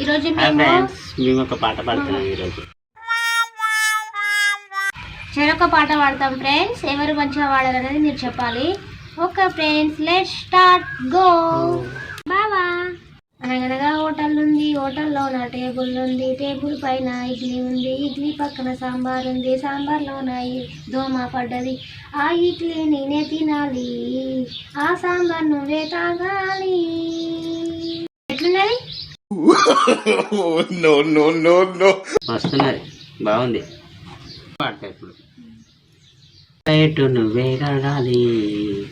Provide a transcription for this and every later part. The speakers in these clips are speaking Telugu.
ఈరోజు మేము ఒక పాట పాడుతున్నాం ఈరోజు. చెరొక పాట పాడతాం ఫ్రెండ్స్ ఎవరు మంచిగా పాడారు అనేది మీరు చెప్పాలి. Okay friends let start go బావా. అనగనగా హోటల్ ఉంది హోటల్లో నా టేబుల్ ఉంది టేబుల్ పైన ఇడ్లీ ఉంది ఇడ్లీ పక్కన సాంబార్ ఉంది సాంబార్లో నా దోమ పడ్డది. ఆ ఇడ్లీ నేనే తినాలి ఆ సాంబార్ నువ్వే తాగాలి. వస్తున్నది బాగుంది. పాడతా ఇప్పుడు. రేటు నువ్వే కడాలి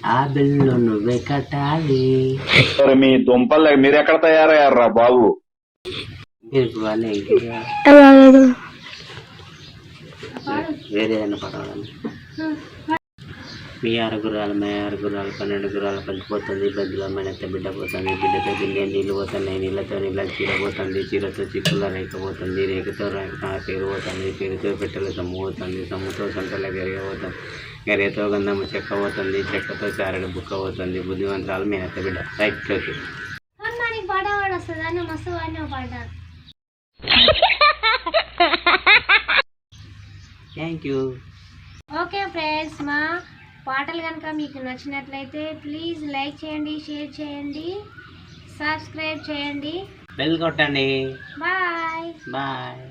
ఆ బిల్లు నువ్వే కట్టాలి. మరి మీ దుంపలు మీరు ఎక్కడ తయారయ్యారా బాబు? వేరే ఏదైనా పడవాలి మీ ఆరు గుర్రాలు మీ ఆరు గుర్రాలు పన్నెండు గుర్రాలు పలిపోతుంది బద్దులో మెనెత్త బిడ్డ పోతుంది. బిడ్డతో బిందె నీళ్ళు పోతున్నాయి నీళ్ళతో నీళ్ళ చీర పోతుంది. చీరతో చిక్కుల రేఖ పోతుంది. రేఖతో రేఖ పేరు పోతుంది. పేరుతో పెట్టెల సొమ్ము పోతుంది. సొమ్ముతో సొంతల గరిగ పోతుంది. గరిగతో గంధము చెక్క పోతుంది. చెక్కతో చారడు బుక్క పోతుంది. బుద్ధివంతరాలు మేనత్త బిడ్డ. రైట్లోకి థ్యాంక్ యూ. ఓకే ఫ్రెండ్స్ మా పాటలు కనుక మీకు నచ్చినట్లయితే ప్లీజ్ లైక్ చేయండి షేర్ చేయండి సబ్స్క్రైబ్ చేయండి. బెల్ కొట్టండి. బాయ్. బాయ్.